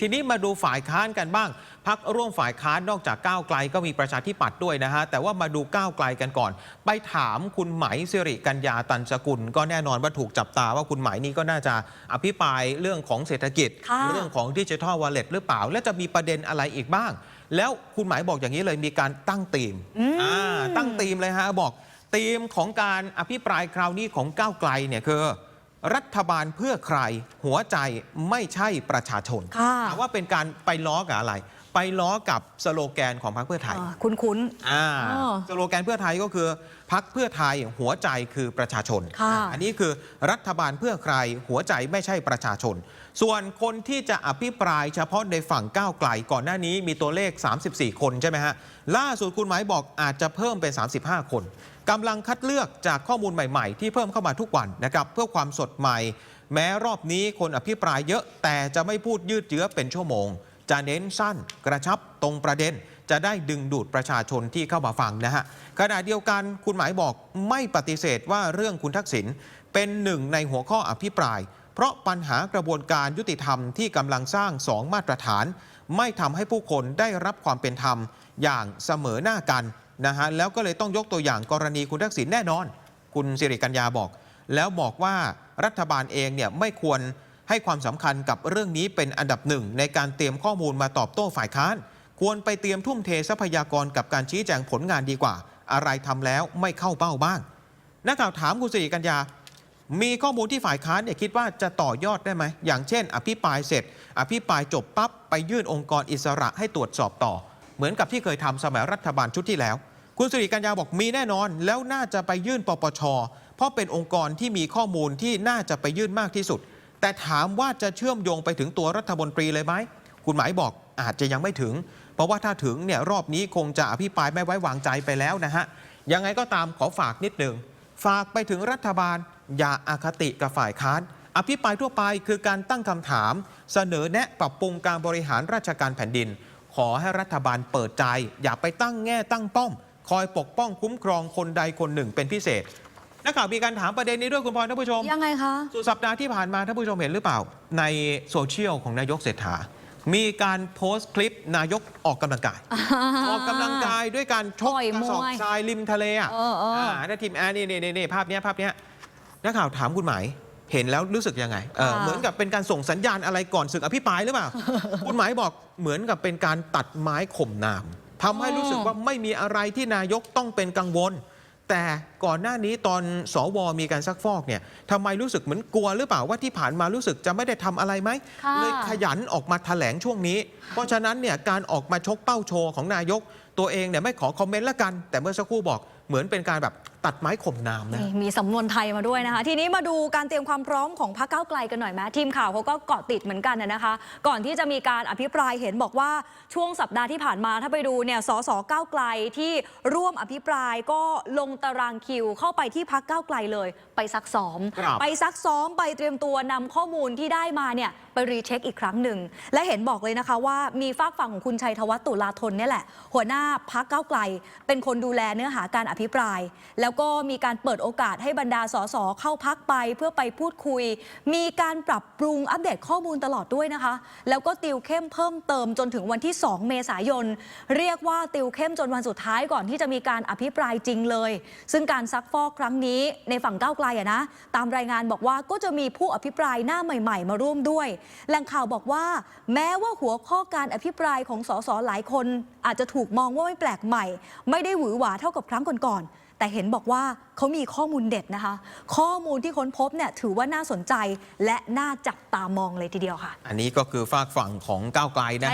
ทีนี้มาดูฝ่ายค้านกันบ้าง พักร่วมฝ่ายค้านนอกจากก้าวไกลก็มีประชาธิปัตย์ด้วยนะฮะ แต่ว่ามาดูก้าวไกลกันก่อน ไปถามคุณไหมสิริกัญญาตันสกุล ก็แน่นอนว่าถูกจับตาว่าคุณไหมนี่ก็น่าจะอภิปรายเรื่องของเศรษฐกิจค่ะเรื่องของดิจิทัลวอลเล็ตหรือเปล่า และจะมีประเด็นอะไรอีกบ้าง แล้วคุณไหมายบอกอย่างนี้เลยมีการตั้งธีมอืมอ่าตั้งธีมเลยฮะบอกธีมของการอภิปรายคราวนี้ของก้าวไกลเนี่ยคือ รัฐบาลเพื่อใครหัวใจไม่ใช่ประชาชนค่ะถามว่าเป็นการไปล้อกับอะไร ไปล้อกับสโลแกนของพรรคเพื่อไทยอ่าคุ้นอ่าอ๋อสโลแกนเพื่อไทยก็คือพักเพื่อไทยหัวใจคือประชาชน ค่ะอ่าอันนี้คือรัฐบาลเพื่อใครหัวใจไม่ใช่ประชาชน ส่วนคนที่จะอภิปรายเฉพาะในฝั่งก้าวไกลก่อนหน้านี้มีตัวเลข 34 คนใช่ไหมฮะ ล่าสุดคุณหมายบอกอาจจะเพิ่มเป็น 35 คนกำลังคัดเลือกจากข้อมูลใหม่ๆ ที่เพิ่มเข้ามาทุกวันนะครับเพื่อความสดใหม่ แม้รอบนี้คนอภิปรายเยอะแต่จะไม่พูดยืดเยื้อเป็นชั่วโมง จะเน้นสั้นกระชับตรงประเด็น จะได้ดึงดูดประชาชนที่เข้ามาฟังนะฮะขณะเดียวกันคุณหมายบอกไม่ปฏิเสธว่าเรื่องคุณทักษิณเป็นหนึ่งในหัวข้ออภิปราย เพราะปัญหากระบวนการยุติธรรมที่กำลังสร้างสองมาตรฐาน ไม่ทำให้ผู้คนได้รับความเป็นธรรมอย่างเสมอหน้ากันนะฮะแล้วก็เลยต้องยกตัวอย่างกรณีคุณทักษิณแน่นอน คุณสิริกัญญาบอก แล้วบอกว่ารัฐบาลเองเนี่ยไม่ควร ให้ความสำคัญกับเรื่องนี้เป็นอันดับหนึ่งในการเตรียมข้อมูลมาตอบโต้ฝ่ายค้าน ควรไปเตรียมทุ่มเททรัพยากรกับการชี้แจงผลงานดีกว่า อะไรทำแล้วไม่เข้าเป้าบ้างนักข่าวถามคุณสิริกัญญา มีข้อมูลที่ฝ่ายค้านเนี่ยคิดว่าจะต่อยอดได้ไหม อย่างเช่น อภิปรายเสร็จ อภิปรายจบปั๊บไปยื่นองค์กรอิสระให้ตรวจสอบต่อ เหมือนกับที่เคยทำสมัยรัฐบาลชุดที่แล้ว คุณสิริกัญญาบอกมีแน่นอน แล้วน่าจะไปยื่นปปช เพราะเป็นองค์กรที่มีข้อมูลที่น่าจะไปยื่นมากที่สุด แต่ถามว่าจะเชื่อมโยงไปถึงตัวรัฐมนตรีเลยไหมคุณหมายบอกอาจจะยังไม่ถึง เพราะว่าถ้าถึงเนี่ยรอบนี้คงจะอภิปรายไม่ไว้วางใจไปแล้วนะฮะยังไงก็ตามขอฝากนิดหนึ่งฝากไปถึงรัฐบาล อย่าอาคติกับฝ่ายค้าน อภิปรายทั่วไปคือการตั้งคำถาม เสนอแนะปรับปรุงการบริหารราชการแผ่นดิน ขอให้รัฐบาลเปิดใจ อย่าไปตั้งแง่ตั้งป้อม คอยปกป้องคุ้มครองคนใดคนหนึ่งเป็นพิเศษ นักข่าวมีการถามประเด็นนี้ด้วยคุณพลอยท่านผู้ชมๆยังไงคะ สุดสัปดาห์ที่ผ่านมาท่านผู้ชมเห็นหรือเปล่า ในโซเชียลของนายกเศรษฐา มีการโพสต์คลิปนายกออกกำลังกาย ออกกำลังกายด้วยการชกต่อยกระสอบมวยทรายริมทะเลอะเออเอออ่าถ้าทีมแอนนี่นี่นี่ภาพเนี้ยภาพเนี้ยนักข่าวถามคุณหมาย เห็นแล้วรู้สึกยังไงเออค่ะเหมือนกับเป็นการส่งสัญญาณอะไรก่อนศึกอภิปรายหรือเปล่า คุณหมายบอกเหมือนกับเป็นการตัดไม้ข่มน้ำทำให้รู้สึกว่าไม่มีอะไรที่นายกต้องเป็นกังวล แต่ก่อนหน้านี้ตอนสวมีการซักฟอกเนี่ยทำไมรู้สึกเหมือนกลัวหรือเปล่าว่าที่ผ่านมารู้สึกจะไม่ได้ทำอะไรไหมค่ะ เลยขยันออกมาแถลงช่วงนี้ เพราะฉะนั้นเนี่ยการออกมาชกเป้าโชว์ของนายก ตัวเองเนี่ยไม่ขอคอมเมนต์ละกัน แต่เมื่อสักครู่บอกเหมือนเป็นการแบบ ตัดไม้ข่มน้ำนะ นี่มีสำนวนไทยมาด้วยนะคะ ทีนี้มาดูการเตรียมความพร้อมของพรรคก้าวไกลกันหน่อยไหมทีมข่าวเขาก็เกาะติดเหมือนกันนะนะคะ ก่อนที่จะมีการอภิปรายเห็นบอกว่าช่วงสัปดาห์ที่ผ่านมาถ้าไปดูเนี่ยสสก้าวไกลที่ร่วมอภิปรายก็ลงตารางคิวเข้าไปที่พักก้าวไกลเลย ไปซักซ้อม ครับ ไปซักซ้อมไปเตรียมตัวนำข้อมูลที่ได้มาเนี่ย ไปรีเช็คอีกครั้งหนึ่ง และเห็นบอกเลยนะคะว่ามีฝากฝั่งของคุณชัยธวัฒน์ตุลาธนเนี่ยแหละ หัวหน้าพักเก้าไกล เป็นคนดูแลเนื้อหาการอภิปราย แล้วก็มีการเปิดโอกาสให้บรรดาสสเข้าพักไปเพื่อไปพูดคุย มีการปรับปรุงอัปเดตข้อมูลตลอดด้วยนะคะ แล้วก็ติวเข้มเพิ่มเติมจนถึงวันที่ 2 เมษายน เรียกว่าติวเข้มจนวันสุดท้ายก่อนที่จะมีการอภิปรายจริงเลย ซึ่งการซักฟอกครั้งนี้ในฝั่งก้าวไกลอะนะ ตามรายงานบอกว่าก็จะมีผู้อภิปรายหน้าใหม่ ๆ มาร่วมด้วยแหล่งข่าวบอกว่า แม้ว่าหัวข้อการอภิปรายของสสหลายคน อาจจะถูกมองว่าไม่แปลกใหม่ ไม่ได้หวือหวาเท่ากับครั้งก่อนๆแต่เห็นบอกว่าเขามีข้อมูลเด็ดนะคะ ข้อมูลที่ค้นพบเนี่ยถือว่าน่าสนใจและน่าจับตามองเลยทีเดียวค่ะ อันนี้ก็คือฝากฝั่งของก้าวไกลนะ